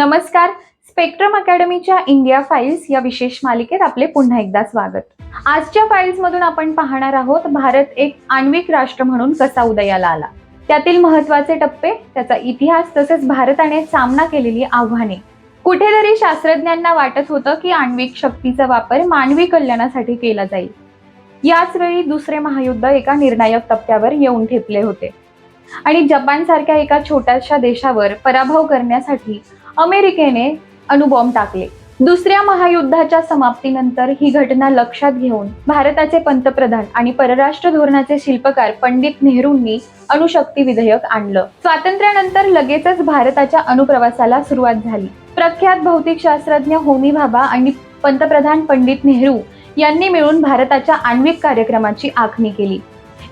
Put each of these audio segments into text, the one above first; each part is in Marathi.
नमस्कार. स्पेक्ट्रम अकॅडमीच्या इंडिया फाईल्स या विशेष मालिकेत आपले पुन्हा एकदा स्वागत. आजच्या फाईल्समधून आपण पाहणार आहोत भारत एक आण्विक राष्ट्र म्हणून कसा उदयाला आला. त्यातील महत्त्वाचे टप्पे त्याचा इतिहास तसेच भारताने सामना केलेली आव्हाने. कुठेतरी शास्त्रज्ञांना वाटत होतं की आण्विक शक्तीचा वापर मानवी कल्याणासाठी केला जाईल. याच वेळी दुसरे महायुद्ध एका निर्णायक टप्प्यावर येऊन ठेपले होते. आणि जपानसारख्या एका छोट्याशा देशावर पराभव करण्यासाठी अमेरिकेने अणुबॉम्ब टाकले. दुसऱ्या महायुद्धाच्या समाप्तीनंतर ही घटना लक्षात घेऊन भारताचे पंतप्रधान आणि परराष्ट्र धोरणाचे शिल्पकार पंडित नेहरूंनी अणुशक्ती विधेयक आणलं. स्वातंत्र्यानंतर लगेचच भारताच्या अणुप्रवासाला सुरुवात झाली. प्रख्यात भौतिकशास्त्रज्ञ होमी भाभा आणि पंतप्रधान पंडित नेहरू यांनी मिळून भारताच्या आण्विक कार्यक्रमाची आखणी केली.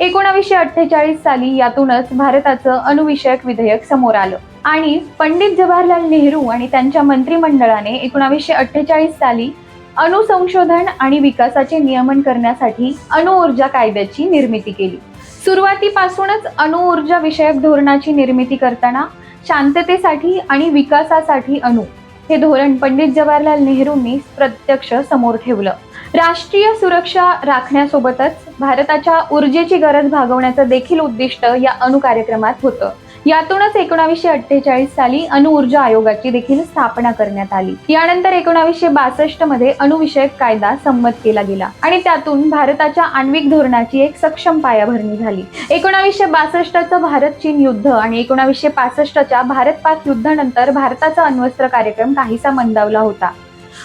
एकोणावीसशे अठ्ठेचाळीस साली यातूनच भारताचं अणुविषयक विधेयक समोर आलं. आणि पंडित जवाहरलाल नेहरू आणि त्यांच्या मंत्रिमंडळाने एकोणावीसशे अठ्ठेचाळीस साली अणुसंशोधन आणि विकासाचे नियमन करण्यासाठी अणुऊर्जा कायद्याची निर्मिती केली. सुरुवातीपासूनच अणुऊर्जा विषयक धोरणाची निर्मिती करताना शांततेसाठी आणि विकासासाठी अणु हे धोरण पंडित जवाहरलाल नेहरूंनी प्रत्यक्ष समोर ठेवलं. राष्ट्रीय सुरक्षा राखण्यासोबतच भारताच्या ऊर्जेची गरज भागवण्याचं देखील उद्दिष्ट या अणु कार्यक्रमात होतं. यातूनच एकोणावीसशे अठ्ठेचाळीस साली अणुऊर्जा आयोगाची देखील स्थापना करण्यात आली. यानंतर एकोणावीसशे बासष्टमध्ये अणुविषयक कायदा संमत केला गेला आणि त्यातून भारताच्या आण्विक धोरणाची एक सक्षम पायाभरणी झाली. एकोणावीसशे बासष्टचं भारत चीन युद्ध आणि एकोणावीसशे पासष्टच्या भारत पाक युद्धानंतर भारताचा अण्वस्त्र कार्यक्रम काहीसा मंदावला होता.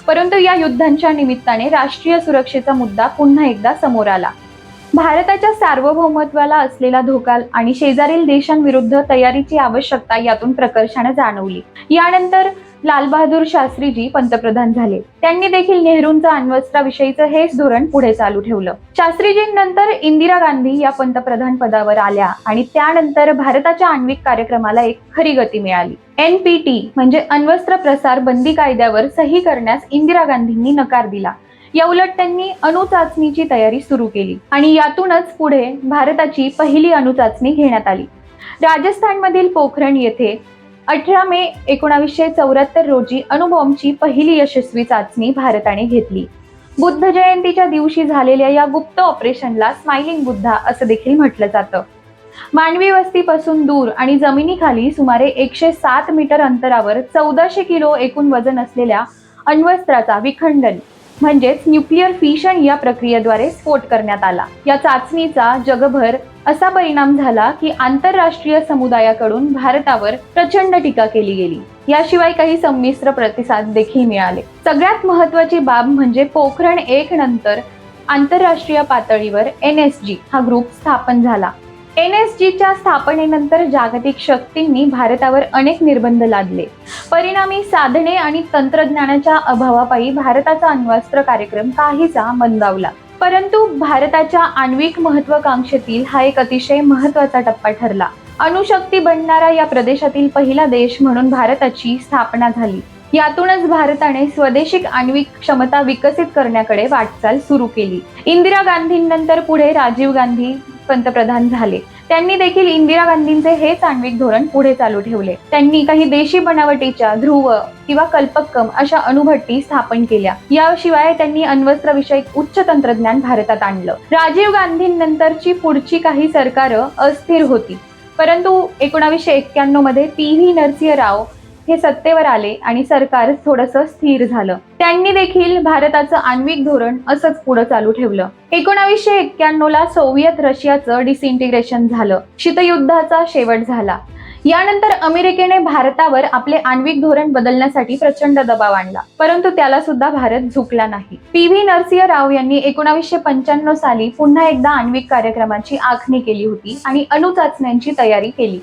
परंतु या युद्धांच्या निमित्ताने राष्ट्रीय सुरक्षेचा मुद्दा पुन्हा एकदा समोर आला. भारताच्या सार्वभौमत्वाला असलेला धोका आणि शेजारील देशांविरुद्ध तयारीची आवश्यकता यातून प्रकर्षाने जाणवली. यानंतर लालबहादूर शास्त्रीजी पंतप्रधान झाले. त्यांनी देखील नेहरूंचं अण्वस्त्राविषयीचं हेच धोरण पुढे चालू ठेवलं. शास्त्रीजींनंतर इंदिरा गांधी या पंतप्रधान पदावर आल्या आणि त्यानंतर भारताच्या आण्विक कार्यक्रमाला एक खरी गती मिळाली. एन पी टी म्हणजे अण्वस्त्र प्रसार बंदी कायद्यावर सही करण्यास इंदिरा गांधींनी नकार दिला. या उलट त्यांनी अणुचाचणीची तयारी सुरू केली. आणि यातूनच पुढे भारताची पहिली अणुचाचणी घेण्यात आली. राजस्थानमधील पोखरण येथे अठरा मे एकोणावीसशे चौऱ्याहत्तर रोजी अणुबॉम्बची पहिली यशस्वी चाचणी भारताने घेतली. बुद्ध जयंतीच्या दिवशी झालेल्या या गुप्त ऑपरेशनला स्माइलिंग बुद्धा असं देखील म्हटलं जातं. मानवी वस्तीपासून दूर आणि जमिनीखाली सुमारे एकशे सात मीटर अंतरावर चौदाशे किलो एकूण वजन असलेल्या अण्वस्त्राचा विखंडन म्हणजेच न्यूक्लिअर फिशन या प्रक्रियेद्वारे स्फोट करण्यात आला. या चाचणीचा जगभर असा परिणाम झाला की आंतरराष्ट्रीय समुदायाकडून भारतावर प्रचंड टीका केली गेली. याशिवाय काही संमिश्र प्रतिसाद देखील मिळाले. सगळ्यात महत्वाची बाब म्हणजे पोखरण एक नंतर आंतरराष्ट्रीय पातळीवर एन एस जी हा ग्रुप स्थापन झाला. एन एस जीच्या स्थापनेनंतर जागतिक शक्तींनी भारतावर अनेक निर्बंध लादले. परिणामी साधने आणि तंत्रज्ञानाच्या अभावापायी भारताचा अण्वस्त्र कार्यक्रम काहीसा मंदावला. परंतु भारताच्या आण्विक महत्वाकांक्षेतील हा एक अतिशय महत्त्वाचा टप्पा ठरला. अणुशक्ती बनणारा या प्रदेशातील पहिला देश म्हणून भारताची स्थापना झाली. यातूनच भारताने स्वदेशिक आण्विक क्षमता विकसित करण्याकडे वाटचाल सुरू केली. इंदिरा गांधींनंतर पुढे राजीव गांधी पंतप्रधान झाले. त्यांनी देखील इंदिरा गांधींचे हे आण्विक धोरण पुढे चालू ठेवले. त्यांनी काही देशी बनावटीच्या ध्रुव किंवा कल्पक्कम अशा अणुभट्टी स्थापन केल्या. याशिवाय त्यांनी अण्वस्त्रविषयक उच्च तंत्रज्ञान भारतात आणलं. राजीव गांधींनंतरची पुढची काही सरकारं अस्थिर होती. परंतु एकोणावीसशे एक्क्याण्णवमध्ये पी व्ही नरसिंह राव हे सत्तेवर आले आणि सरकार थोडंसं स्थिर झालं. त्यांनी देखील भारताचं आण्विक धोरण असंच पुढे चालू ठेवलं. एकोणावीसशे एक्क्याण्णव ला सोव्हिएत रशियाचं डिसइंटिग्रेशन झालं. शीतयुद्धाचा शेवट झाला. यानंतर अमेरिकेने भारतावर आपले आण्विक धोरण बदलण्यासाठी प्रचंड दबाव आणला. परंतु त्याला सुद्धा भारत झुकला नाही. पी व्ही नरसिंह राव यांनी एकोणावीसशे पंच्याण्णव साली पुन्हा एकदा आण्विक कार्यक्रमाची आखणी केली होती आणि अणुचाचण्यांची तयारी केली.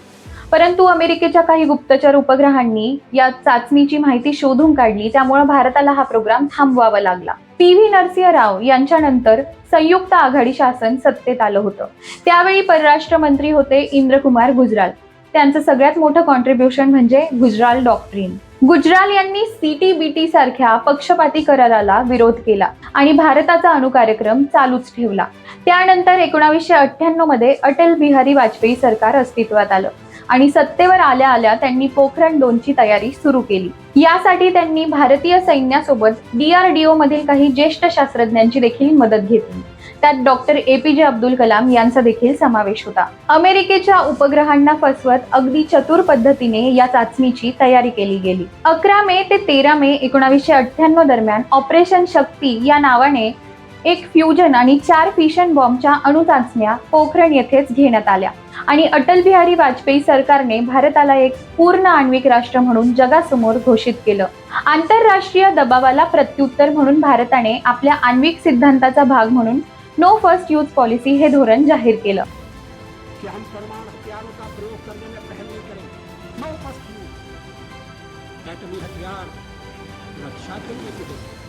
परंतु अमेरिकेच्या काही गुप्तचर उपग्रहांनी या चाचणीची माहिती शोधून काढली त्यामुळे भारताला हा प्रोग्राम थांबवावा लागला. पी व्ही नरसिंह राव यांच्यानंतर संयुक्त आघाडी शासन सत्तेत आलं होतं. त्यावेळी परराष्ट्र मंत्री होते इंद्रकुमार गुजराल. त्यांचं सगळ्यात मोठं कॉन्ट्रीब्युशन म्हणजे गुजराल डॉक्ट्रीन गुजराल यांनी सीटीबीटी सारख्या पक्षपाती कराराला विरोध केला आणि भारताचा अणुकार्यक्रम चालूच ठेवला. त्यानंतर एकोणावीसशे अठ्ठ्याण्णवमध्ये अटल बिहारी वाजपेयी सरकार अस्तित्वात आलं. आणि सत्तेवर आल्या आल्या त्यांनी पोखरण दोनची तयारी सुरू केली. यासाठी त्यांनी भारतीय सैन्यासोबत डीआरडीओ मधील काही ज्येष्ठ शास्त्रज्ञांची देखील मदत घेतली. त्यात डॉक्टर ए पी जे अब्दुल कलाम यांचा देखील समावेश होता. अमेरिकेच्या उपग्रहांना फसवत अगदी चतुर पद्धतीने या चाचणीची तयारी केली गेली. अकरा मे ते तेरा मे एकोणावीसशे अठ्ठ्याण्णव दरम्यान ऑपरेशन शक्ती या नावाने एक फ्युजन आणि चार फिशन बॉम्बच्या अणुचाचण्या पोखरण येथेच घेण्यात आल्या. आणि अटल बिहारी वाजपेयी सरकारने भारताला एक पूर्ण आण्विक राष्ट्र म्हणून जगासमोर घोषित केलं. आंतरराष्ट्रीय दबावाला प्रत्युत्तर म्हणून भारताने आपल्या आण्विक सिद्धांताचा भाग म्हणून नो फर्स्ट यूज पॉलिसी हे धोरण जाहीर केलं. हथियार रक्षा के लिए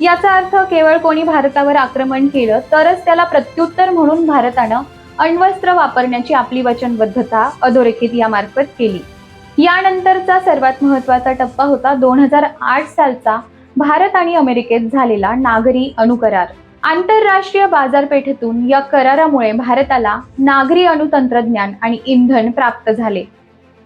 याचा अर्थ केवळ कोणी भारतावर आक्रमण केलं तरच त्याला प्रत्युत्तर म्हणून भारतानं अण्वस्त्र वापरण्याची आपली वचनबद्धता अधोरेखित यामार्फत केली. यानंतरचा सर्वात महत्त्वाचा टप्पा होता दोन हजार आठ सालचा भारत आणि अमेरिकेत झालेला नागरी अणुकरार. आंतरराष्ट्रीय बाजारपेठेतून या करारामुळे भारताला नागरी अणुतंत्रज्ञान आणि इंधन प्राप्त झाले.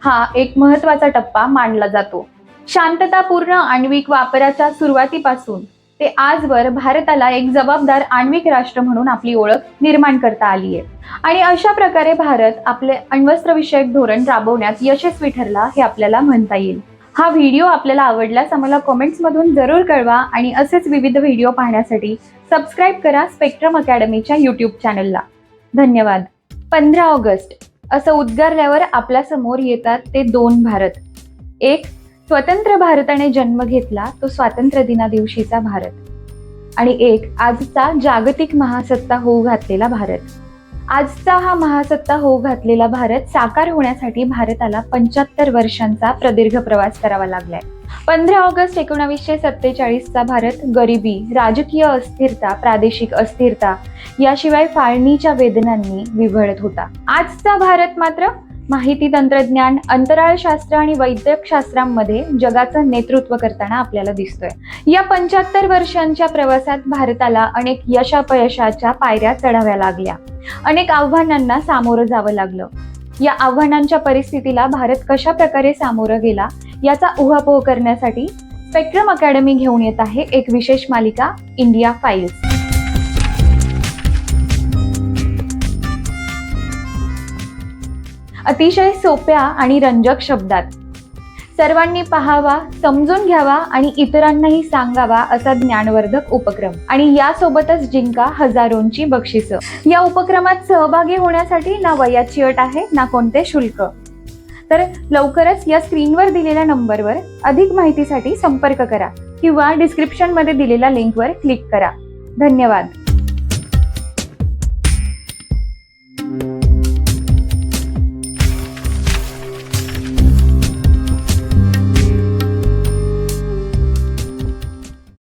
हा एक महत्त्वाचा टप्पा मानला जातो. शांततापूर्ण आण्विक वापराच्या सुरुवातीपासून ते आजवर भारताला एक जबाबदार आण्विक राष्ट्र म्हणून आपली ओळख निर्माण करता आली आहे. आणि अशा प्रकारे भारत आपले अण्वस्त्रविषयक धोरण राबवण्यात यशस्वी ठरला हे आपल्याला म्हणता येईल. हा व्हिडिओ आपल्याला आवडल्यास आम्हाला कॉमेंट्समधून जरूर कळवा आणि असेच विविध व्हिडिओ पाहण्यासाठी सबस्क्राईब करा स्पेक्ट्रम अकॅडमीच्या यूट्यूब चॅनलला धन्यवाद. पंधरा ऑगस्ट. असं उद्गारल्यावर आपल्यासमोर येतात ते दोन भारत. एक स्वतंत्र भारताने जन्म घेतला तो स्वातंत्र्य दिना दिवशीचा भारत. आणि एक आजचा जागतिक महासत्ता होऊ घातलेला भारत. आजचा हा महासत्ता होऊ घातलेला भारत साकार होण्यासाठी भारताला पंच्याहत्तर वर्षांचा प्रदीर्घ प्रवास करावा लागलाय. पंधरा ऑगस्ट एकोणावीसशे सत्तेचाळीसचा भारत गरिबी राजकीय अस्थिरता प्रादेशिक अस्थिरता याशिवाय फाळणीच्या वेदनांनी विव्हळत होता. आजचा भारत मात्र माहिती तंत्रज्ञान अंतराळशास्त्र आणि वैद्यकशास्त्रांमध्ये जगाचं नेतृत्व करताना आपल्याला दिसतोय. या पंच्याहत्तर वर्षांच्या प्रवासात भारताला अनेक यशापयशाच्या पायऱ्या चढाव्या लागल्या. अनेक आव्हानांना सामोरं जावं लागलं. या आव्हानांच्या परिस्थितीला भारत कशा प्रकारे सामोरं गेला याचा उहापोह करण्यासाठी स्पेक्ट्रम अकॅडमी घेऊन येत आहे एक विशेष मालिका इंडिया फाईल्स. अतिशय सोप्या आणि रंजक शब्दात. सर्वांनी पाहावा समजून घ्यावा आणि इतरांनाही सांगावा असा ज्ञानवर्धक उपक्रम. आणि यासोबतच जिंका हजारोंची बक्षिसं. या उपक्रमात सहभागी होण्यासाठी ना वयाची अट आहे ना कोणते शुल्क. तर लवकरच या स्क्रीनवर दिलेल्या नंबरवर अधिक माहितीसाठी संपर्क करा किंवा डिस्क्रिप्शनमध्ये दिलेल्या लिंकवर क्लिक करा. धन्यवाद.